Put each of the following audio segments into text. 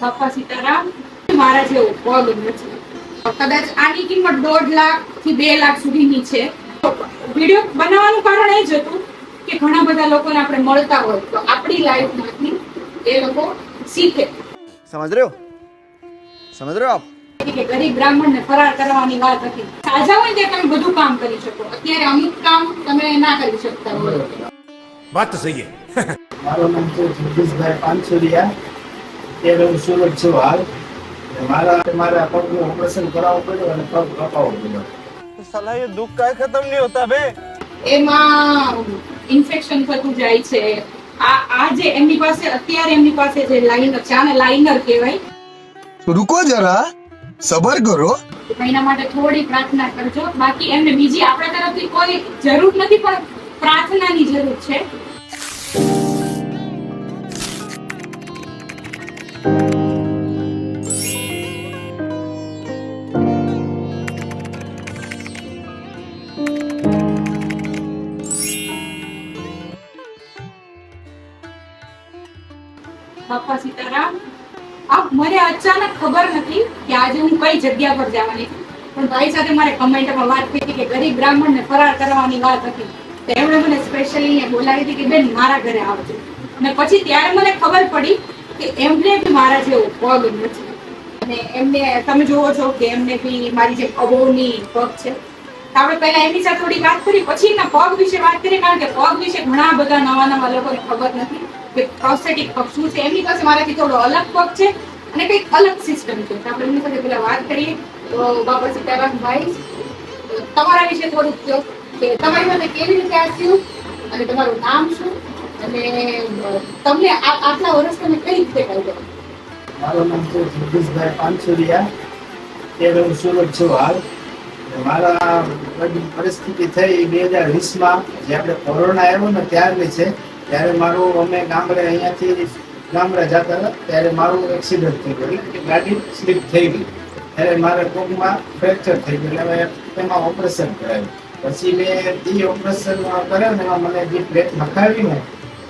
બાપા સીતારામ મારા જેવો પગ નથી. કદાચ આની કિંમત દોઢ લાખથી બે લાખ સુધીની છે. વીડિયો બનાવવાનું કારણ એ જ હતું કે ઘણા બધા લોકોને આપણે મળતા હોય તો આપણી લાઈફમાંથી એ લોકો શીખે. સમજ રહ્યો? સમજ રહ્યો આપ? કે ગરીબ બ્રાહ્મણને ફરાર કરવાની વાત હતી. સાજા હોય ત્યાં તમે બધું કામ કરી શકો. અત્યારે અમુક કામ તમે ના કરી શકતા હોય. વાત તો સહી મારું નામ છે જગદીશભાઈ પાનસુરિયા. ત્યારે હું સુરત છું હાલ. મારા મારા પગનું ઓપરેશન કરાવવું પડ્યું અને પગ કપાવવો પડ્યો સલાહ દુઃખ કાંઈ ખતમ નહીં હોતા બે એમાં ઇન્ફેક્શન થતું જાય છે. આ આ જે એમની પાસે અત્યારે એમની પાસે જે લાઇનર છે આને લાઇનર કહેવાય. રૂકો જરા સબર કરો. એના માટે થોડી પ્રાર્થના કરજો. બાકી એમને બીજી આપણા તરફથી કોઈ જરૂર નથી પણ પ્રાર્થનાની જરૂર છે. બાપા સીતારામ, આપ મને અચાનક ખબર નથી કે આજે હું કઈ જગ્યા પર જવાની પણ ભાઈ સાથે મારે કમેન્ટમાં વાત થઈ હતી કે ગરીબ બ્રાહ્મણને ફરાર કરવાની વાત હતી. તો એમણે મને સ્પેશિયલી બોલાવી હતી કે બેન મારા ઘરે આવજો. અને પછી ત્યારે મને ખબર પડી કે એમને બી મારા જેવો પગ નથી. અને એમને તમે જુઓ છો કે એમને બી મારી જે અબોની પગ છે. આપણે પહેલા એમની સાથે થોડી વાત કરી, પછી એના પગ વિશે વાત કરીએ, કારણ કે પગ વિશે ઘણા બધા નવા નવા લોકોને ખબર નથી કે પ્રોસ્થેટિક પગ શું છે. એમની પાસે મારાથી થોડો અલગ પગ છે અને કંઈક અલગ સિસ્ટમ છે. આપણે એમની સાથે પહેલા વાત કરીએ. તો બાબા સીતારામ ભાઈ તમારા વિશે થોડુંક કહો કે તમારી સાથે કેવી રીતે આ અને તમારું નામ શું? અને તમને આટલા વર્ષ તમે કઈ રીતે કાઢ્યો? મારું નામ છે જગદીશભાઈ પાનસુરિયા. અત્યારે હું સુરત છું હાલ. મારા પરિસ્થિતિ થઈ બે હજાર વીસમાં જે આપણે કોરોના આવ્યો ને ત્યારની છે, ત્યારે મારું, અમે ગામડે અહીંયાથી ગામડે જતા હતા, ત્યારે મારું એક્સિડન્ટ થઈ ગયું કે ગાડી સ્લીપ થઈ ગઈ. ત્યારે મારે પગમાં ફ્રેક્ચર થઈ ગયું, એટલે એમાં ઓપરેશન કરાયું પછી મેં એ ઓપરેશન કર્યો ને એમાં મને જે પ્લેટ નખાવી ને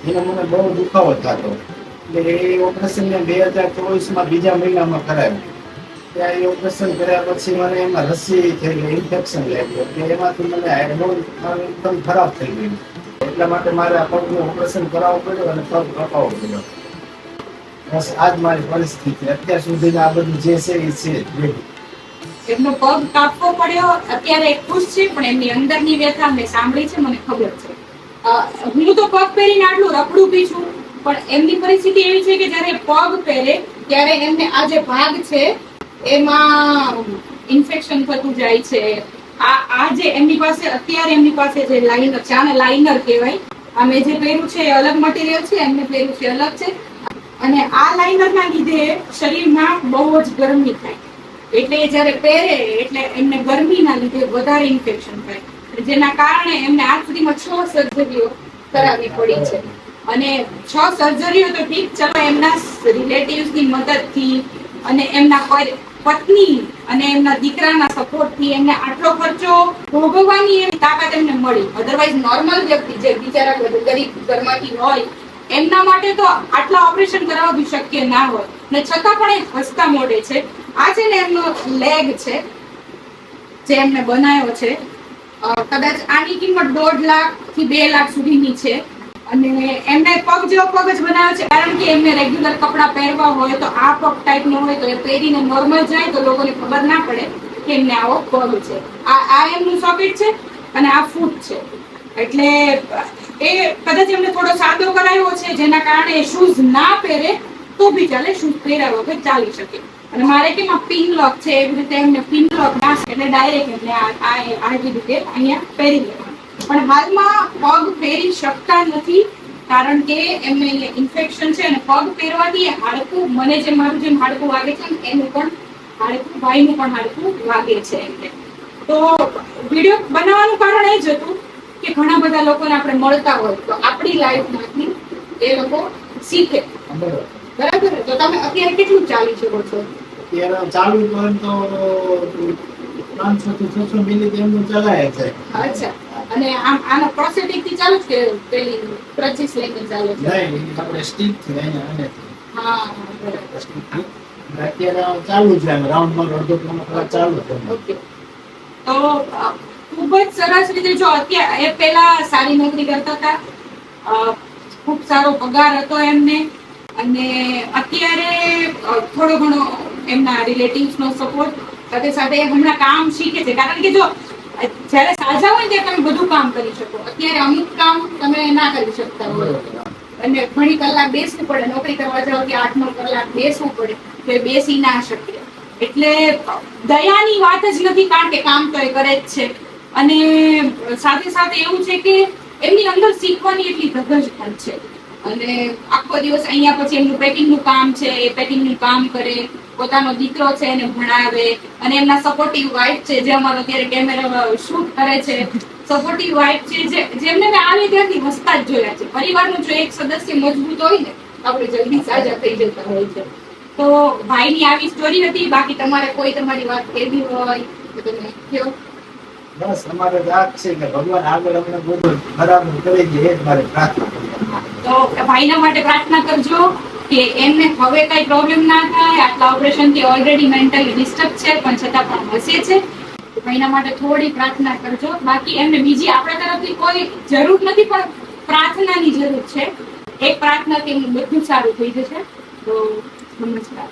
એનો મને બહુ દુખાવો થતો. એટલે એ ઓપરેશન મેં બે હજાર ચોવીસમાં બીજા મહિનામાં કરાવ્યું ત્યાં એ ઓપરેશન કર્યા પછી મને એમાં રસી થઈ ઇન્ફેક્શન લાગ્યું. એટલે એમાંથી મને હાઇડ્રોન એકદમ ખરાબ થઈ ગયું. એટલા માટે મારે આ પગનું ઓપરેશન કરાવવું પડ્યું અને પગ કપાવવો પડ્યો. બસ આ જ મારી પરિસ્થિતિ. અત્યાર સુધીના આ બધું જે છે એ છે. એમનો પગ કાપવો પડ્યો. અત્યારે ખુશ છે, પણ એમની અંદરની વ્યથા મેં સાંભળી છે, મને ખબર છે. હું તો પગ પહેરીને આટલું રખડું બી છું, પણ એમની પરિસ્થિતિ એવી છે કે જ્યારે પગ પહેરે ત્યારે એમને આ જે ભાગ છે, એમાં ઇન્ફેક્શન થતું જાય છે. આ આ જે એમની પાસે, અત્યારે એમની પાસે જે લાઇનર છે આને લાઇનર કહેવાય આ મેં જે પહેર્યું છે એ અલગ મટીરિયલ છે, એમને પહેર્યું છે અલગ છે. અને આ લાઇનરના લીધે શરીરમાં બહુ જ ગરમી થાય. એટલે જ્યારે પહેરે, એટલે એમને ગરમીના લીધે વધારે ઇન્ફેક્શન થાય. જેના કારણે એમને આજ સુધીમાં છ સર્જરીઓ કરાવવી પડી છે. અને છ સર્જરીઓ તો ઠીક ચલો એમના રિલેટિવ્સની મદદથી અને એમના પત્ની અને એમના દીકરાના સપોર્ટથી એમને આટલો ખર્ચો ભોગવવાની એમ તાકાત એમને મળી. અધરવાઇઝ નોર્મલ વ્યક્તિ જે બિચારા ગરીબ ઘરમાંથી હોય, એમના માટે તો આટલા ઓપરેશન કરાવવા બી શક્ય ના હોય. ને છતાં પણ એ હસતા મોડે છે. આ છે ને એમનો લેગ છે, જે એમને બનાવ્યો છે કદાચ આની કિંમત દોઢ લાખથી બે લાખ સુધીની છે. અને એમને પગ જેવો પગ જ બનાવ્યો છે. કારણ કે એમને રેગ્યુલર કપડાં પહેરવા હોય તો આ પગ ટાઈપનો હોય તો એ પહેરીને નોર્મલ જાય તો લોકોને ખબર ના પડે કે એમને આવો પગ છે. આ આ એમનું સોકેટ છે અને આ ફૂટ છે. એટલે એ કદાચ એમને થોડો સાદો કરાયો છે, જેના કારણે શૂઝ ના પહેરે, તો બી ચાલે શૂઝ પહેરાવ્યો કે ચાલી શકે. અને મારે કેમ આ પિન લોક છે, એવી રીતે એમને પિન લોક ના છે, એટલે ડાયરેક્ટ એટલે આ આવી રીતે અહીંયા પહેરી લેવાનું. પણ હાલમાં પગ પહેરી શકતા નથી, કારણ કે એમને ઇન્ફેક્શન છે અને પગ પહેરવાથી હાડકું, મને જે મારું જેમ હાડકું વાગે છે એનું પણ હાડકું, ભાઈનું પણ હાડકું વાગે છે એમને. તો વીડિયો બનાવવાનું કારણ એ જ હતું કે ઘણા બધા લોકોને આપણે મળતા હોય, તો આપણી લાઈફમાંથી એ લોકો શીખે. બરાબર. બરાબર? તો તમે અત્યારે કેટલું ચાલી શકો છો? અત્યારે ચાલુ તો તો પાંચસો થી છસો મિનિટ એમનું ચલાય છે. અચ્છા. અને આમ આનો પ્રોસેટિકથી ચાલુ કે પેલી પ્રચીસ લઈને ચાલે છે? નહીં આપણે સ્ટીકથી અહીંયા અને હા બરાબર. અત્યારે ચાલુ છે એમ રાઉન્ડમાં અડધો કલાક ચાલુ છે. ઓકે. તો ખૂબ જ સરસ રીતે જો અત્યારે એ પહેલા સારી નોકરી કરતા હતા. ખૂબ સારો પગાર હતો એમને. અને અત્યારે થોડો ઘણો એમના રિલેટિવ્સનો સપોર્ટ, સાથે સાથે હમણાં કામ શીખે છે. કારણ કે જો, જ્યારે સાજા હોય ત્યારે તમે બધું કામ કરી શકો. અત્યારે અમુક કામ તમે ના કરી શકતા હોય. અને ઘણી કલાક બેસવું પડે. નોકરી કરવા જાવ કે આઠ નવ કલાક બેસવું પડે, તો બેસી ના શકે. એટલે દયાની વાત જ નથી, કારણ કે કામ તો એ કરે જ છે. અને સાથે સાથે એવું છે કે એમની અંદર શીખવાની એટલી ધગજ પણ છે. અને આખો દિવસ અહીંયા પછી એમનું પેકિંગનું કામ છે, એ પેકિંગનું કામ કરે, પોતાનો દીકરો છે એને ભણાવે અને એમના સપોર્ટિવ વાઇફ છે, જે અમારો અત્યારે કેમેરા શૂટ કરે છે. સપોર્ટિવ વાઇફ છે, જે જેમને મેં આવી ત્યાંથી હસતા જ જોયા છે. પરિવારનો જો એક સદસ્ય મજબૂત હોય ને, આપણે જલ્દી સાજા થઈ જતા હોય છે. તો ભાઈની આવી સ્ટોરી હતી, બાકી તમારે કોઈ તમારી વાત કહેવી હોય તો તમે કહો બસ, અમારે રાત છે કે ભગવાન આગળ અમને બધું બરાબર કરી દે, એ જ મારે પ્રાર્થના. તો ભાઈના માટે પ્રાર્થના કરજો કે એમને હવે કઈ પ્રોબ્લેમ ના થાય. આટલા ઓપરેશનથી ઓલરેડી મેન્ટલી ડિસ્ટર્બ છે, પણ છતાં પણ હસે છે. ભાઈના માટે થોડી પ્રાર્થના કરજો. બાકી એમને બીજી આપણા તરફથી કોઈ જરૂર નથી, પણ પ્રાર્થનાની જરૂર છે. એક પ્રાર્થનાથી બધું સારું થઈ જશે. તો નમસ્કાર.